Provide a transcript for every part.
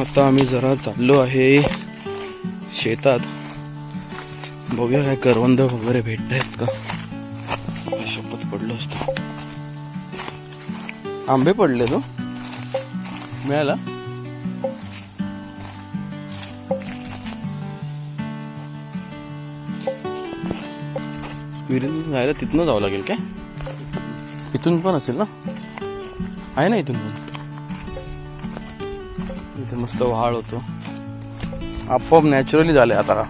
आता आम्ही जरा चाललो आहे शेतात. बघूया काय करवंद वगैरे भेटत आहेत का शपथ पडलो असतो. आंबे पडले तो मिळाला? विहिरीत जायला तिथनं जावं लागेल काय? इथून पण असेल ना? आहे ना इथून पण? इथे मस्त व्हाळ होतो. आपोआप नॅचरली झाले आता.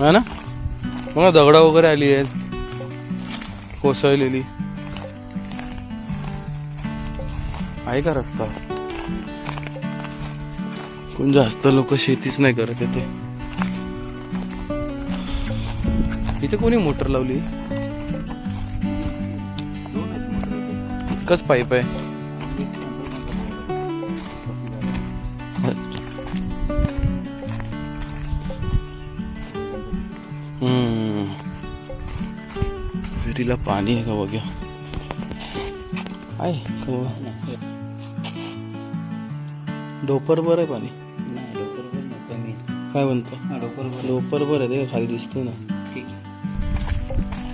है ना? बघा दगड वगैरे आली आहेत. कोसळलेली. आहे का रस्ता? कोण जास्त लोक शेतीच नाही करत येते इथे कोणी मोटर लावली? एकच पाईप आहे हम्म. विहिरीला पाणी आहे का बघ्या आहे? डोपर बर आहे पाणी काय म्हणतो डोपर बर आहे ते खाली दिसतो ना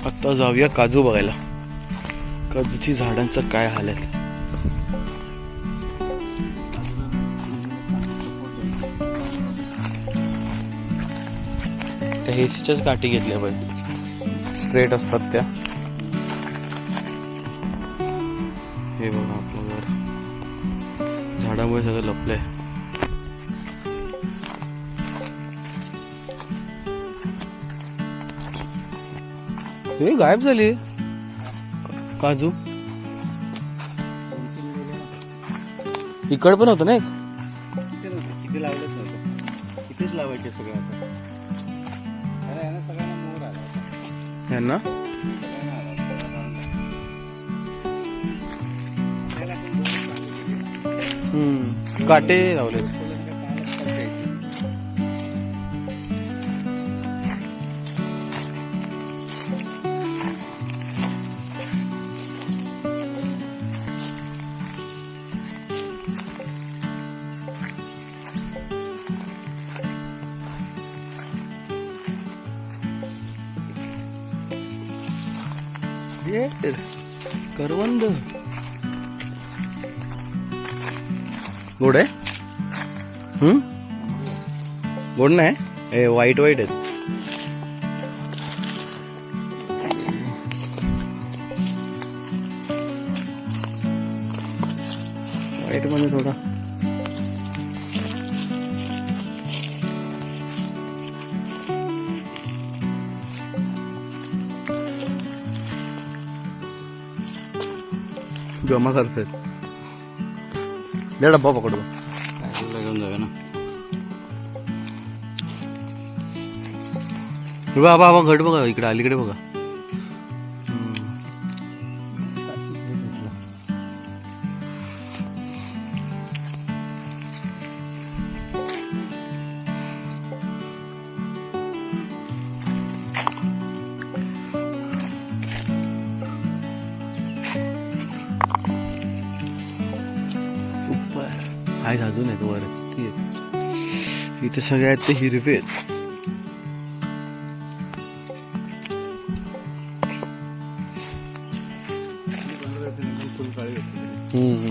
आता जाऊया काजू बघायला काजूची झाडांचं काय हाल आहे त्या हेचीच्याच गाठी घेतल्या पाहिजे स्ट्रेट असतात त्या. हे बघा आपलं घर. झाडामुळे सगळं लपलंय. हे गायब झाली. काजू. इकड पण होतं ना एक? किती लावलंच नव्हतं. कितीच लावायचे सगळं. यांना सगळ्यांना आला. करवंद गोड आहे हम्म गोड नाही हे वाईट वाईट आहेत वाईटमध्ये थोडा जमा करतायत द्या डब्बा पकडू काजूला घेऊन जाऊया ना हे बघा बाबा घट बघा इकडे अलीकडे बघा अजून आहेत वर. ती आहेत. इथे सगळे आहेत ते हिरवे आहेत.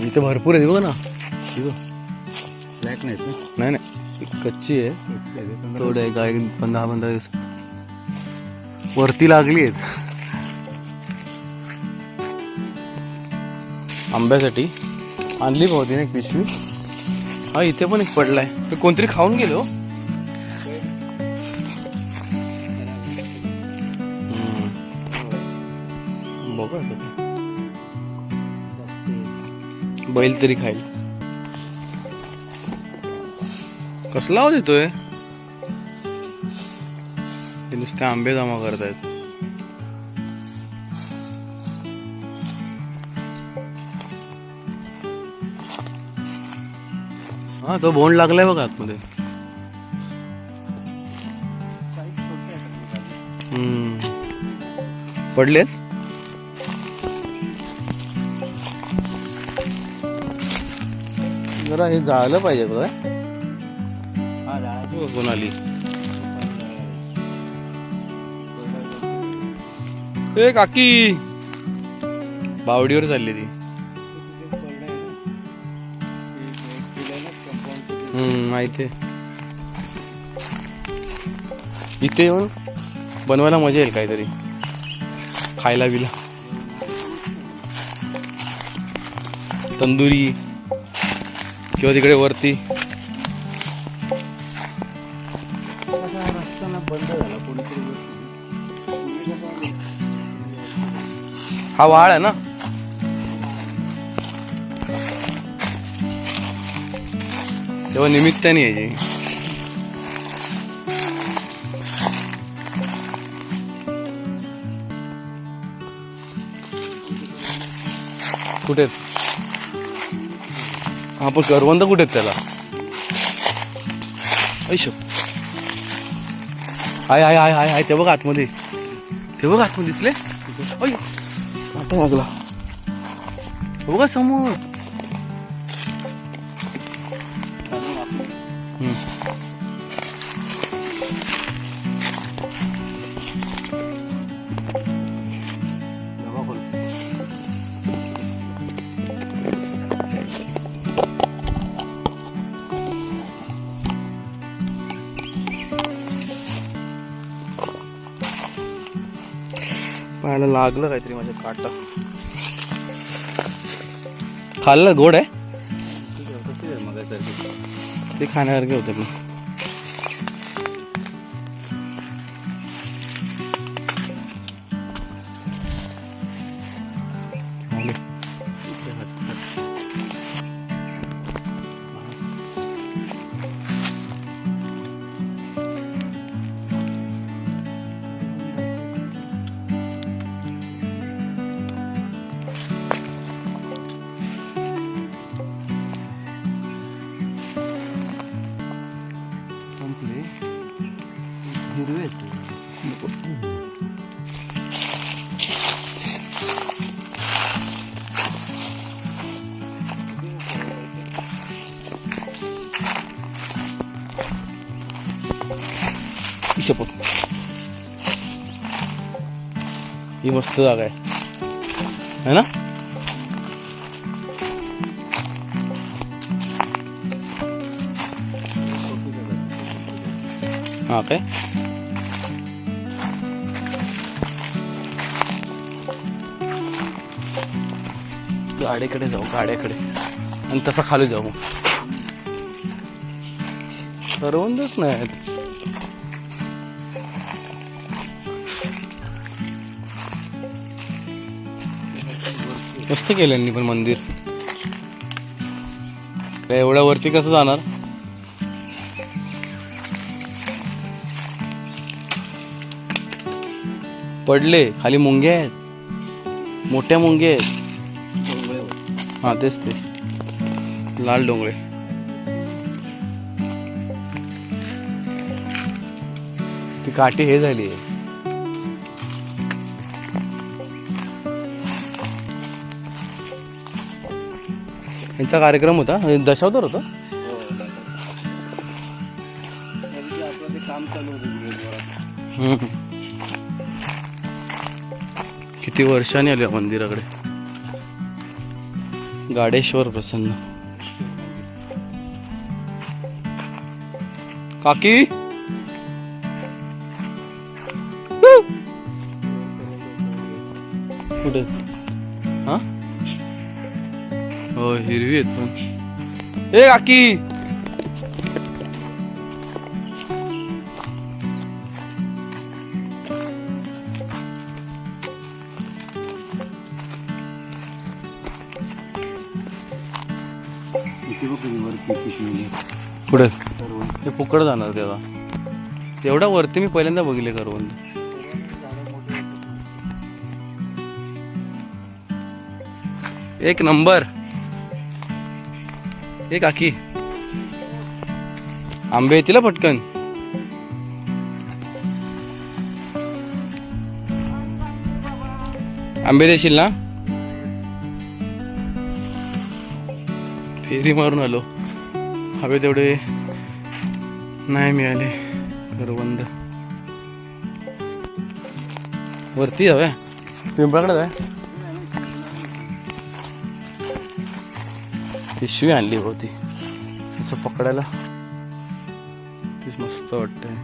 इथे भरपूर आहे बघ ना. ब्लॅक नाहीत ना? नाही नाही. ती कच्ची आहे. थोडे आहे काय पंधरा पंधरा दिवस. वरती लागली आहेत. आंब्यासाठी आणली होती ना एक पिशवी. हा इथे पण एक पडलाय. कोणतरी खाऊन गेलो. बघा बैल तरी खाईल. कसला आवाज येतोय? ते नुसते आंबे जमा करतायत. हा तो बोंड लागलाय बघा आतमध्ये. पडलेत? जरा हे जाळलं पाहिजे बघा. कोण आली ए काकी. बावडीवर चालली ती. माहिती आहे. इथे येऊन बनवायला मजा येईल काहीतरी. खायला बिला. तंदुरी किंवा तिकडे वरती. हा वाळ आहे ना? तेव्हा निमित्ताने यायची. कुठे? आहेत? हा पण करवंद कुठे आहेत त्याला? ऐश हाय हाय हाय हाय हाय ते बघ आतमध्ये. ते बघ आतमध्ये दिसले. आता लागला. हो का समोर. लागलं काहीतरी माझ्या काटा. खाल्लं? गोड आहे? ते खाण्यासारखे होते पण. शपथ ही मस्त जागा आहे. है ना? हा काय? गाड्याकडे जाऊ गाड्याकडे. आणि तसा खाली जाऊ सर्वच नाही मस्त केलं पण मंदिर. एवढ्या वरती कसं जाणार? पडले खाली मुंगे आहेत. मोठ्या मुंगे आहेत. हा तेच ते. लाल डोंगळे ती काठी हे झाली आहे यांचा कार्यक्रम होता. दशावतार होता. किती वर्षांनी आलो मंदिराकडे. गाडेश्वर प्रसन्न. काकी! कुठे? हा? हो हिरवी आहेत पण ए काकी पुढे. हे फुकट जाणार तेव्हा तेवढ्या वरती मी पहिल्यांदा बघितले करवंद एक नंबर. हे काकी. आंबे येतील पटकन. आंबे देशील ना? फेरी मारून आलो. हवे तेवढे नाही मिळाले. करवंद. वरती हव्या पिंपळाकडे जाय पिशवी आणली होती. असं पकडायला. मस्त वाटतंय.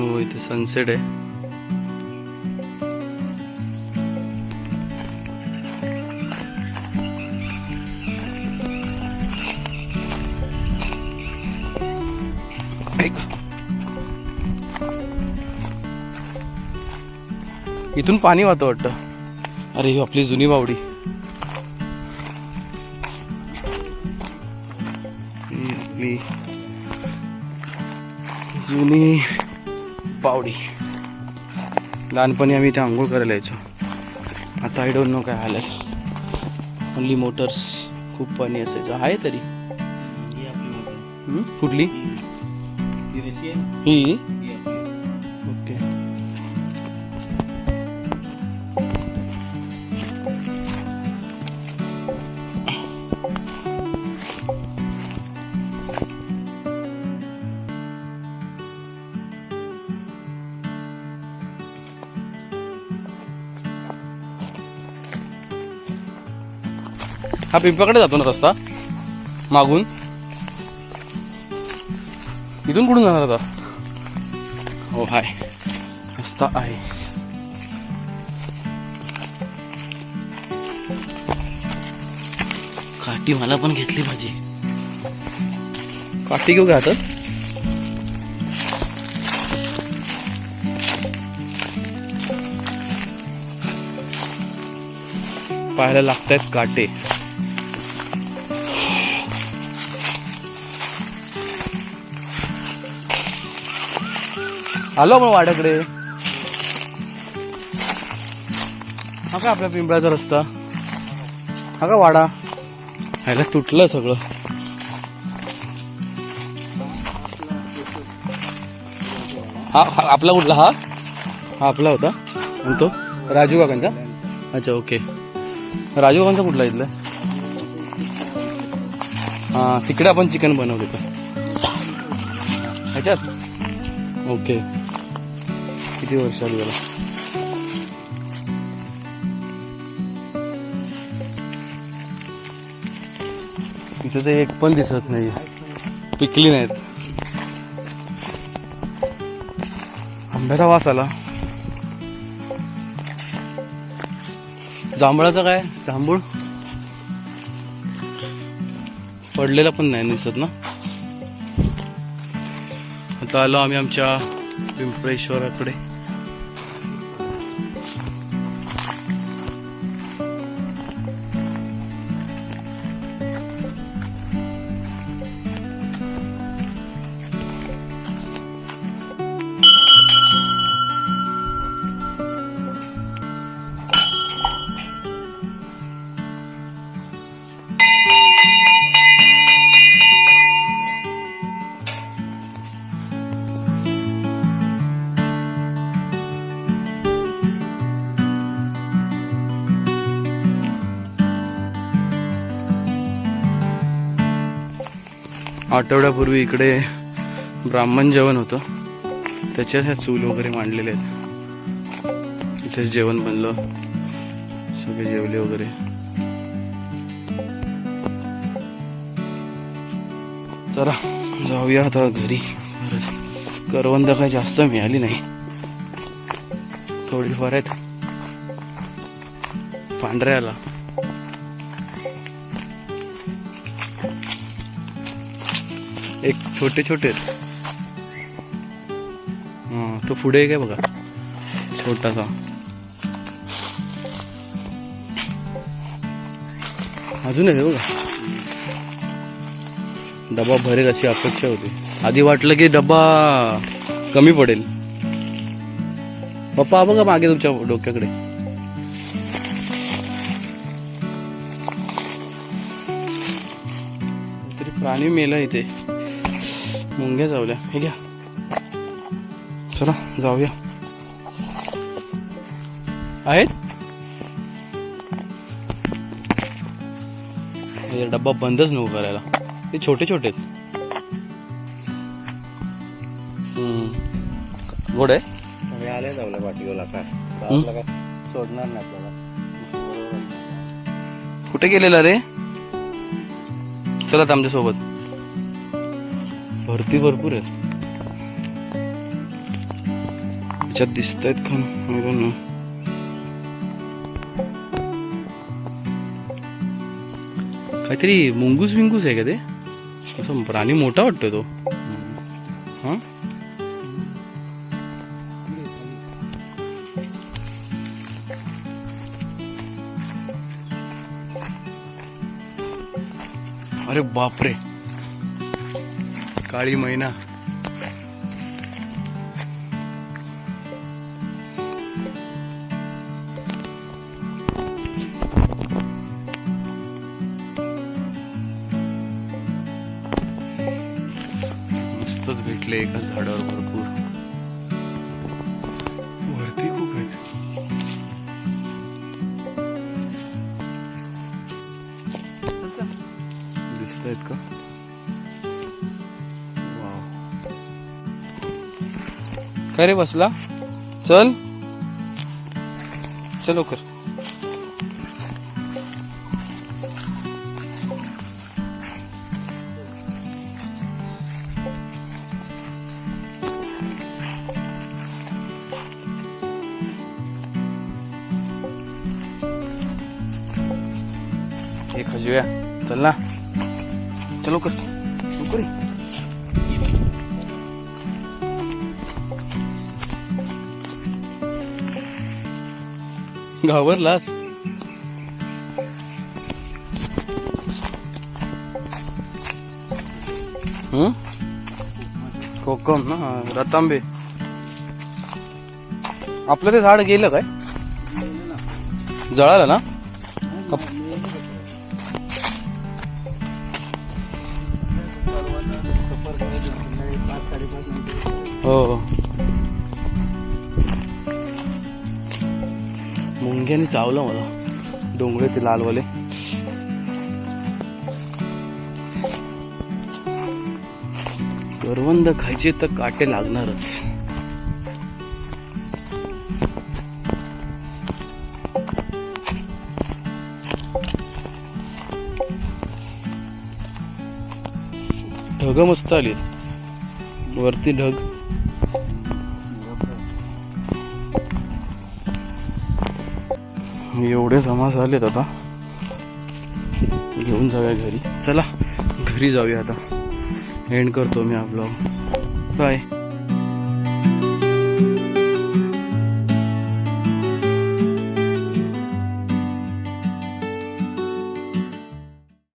हो इथे सनसेट आहे. इथून पाणी वाहतं वाटतं. अरे ही आपली जुनी बावडी. आपली जुनी पावडी लहानपणी आम्ही इथे आंघोळ करायला यायचो. आता आय डोंट नो काय हालत. ओनली मोटर्स खूप पाणी असायचं. आहे तरी. ही? कुठली? ही. हा पिंपळाकडे जातो ना रस्ता? मागून. इथून कुठून जाणार आता? हो हाय. रस्ता आहे. काठी मला पण घेतली माझी. काठी घेऊ का आता? पाहायला लागतायत काटे. आलो मग वाड्याकडे. हा का आपल्या पिंपळाचा रस्ता? हा का वाडा? ह्याला तुटलं सगळं. हा आपला कुठला? हा? हा आपला होता. आणि तो? राजू काकांचा? अच्छा ओके. राजू काकांचा कुठला इथला? हां तिकडे आपण चिकन बनवलं होतं ह्याच्यात? ओके किती वर्ष आली याला इथे तर एक पण दिसत नाही पिकली नाहीत आंब्याचा वास आला जांभळाचं काय जांभूळ पडलेला पण नाही दिसत ना आता आलो आम्ही आमच्या पिंपळेश्वराकडे. आठवड्यापूर्वी इकडे ब्राह्मण जेवण होतं. त्याच्यात ह्या चूल वगैरे मांडलेले आहेत. इथेच जेवण बनलं. सगळे जेवले वगैरे. चला जाऊया आता घरी. करवंद काय जास्त मिळाली नाही. थोडीफार आहेत. पांढऱ्याला. एक छोटे छोटे आहेत. तो पुढे एक आहे बघा. छोटासा अजून आहे बघा. डबा भरेल अशी अपेक्षा होती. आधी वाटलं की डबा कमी पडेल. पप्पा बघा मागे तुमच्या डोक्याकडे. तरी प्राणी मेला इथे. मुंग्या चावल्या हे घ्या. चला जाऊया. आहेत? डब्बा बंदच नको करायला. ते छोटे छोटे. गोड आहे? आले जाऊला पाठीवला काय सोडणार नाही आपल्याला. कुठे गेलेला रे? चला आमच्यासोबत भरती भरपूर आहेत. त्याच्यात दिसत आहेत खान ना. काहीतरी मुंगूस विंगूस आहे का ते? असं प्राणी मोठा वाटतोय तो. हां? अरे बापरे. काळी मैना. मस्तच भेटले एका झाडावर भरपूर. काय रे बसला. चल. चलो कर हे खजूया. चल ना. कर लवकर. लवकर घाबरलास? हम्म कोकम ना रतांबे. आपलं ते झाड गेलं काय? जळालं ना? हो हो. हो चावलं मला. डोंगरे ते लालवाले. करवंद खायचे तर काटे लागणारच. ढग मस्त आली वरती ढग. एवढे जमा झालेत आता. घेऊन जाऊया घरी. चला घरी जाऊया आता. एंड करतो मी आपलं बाय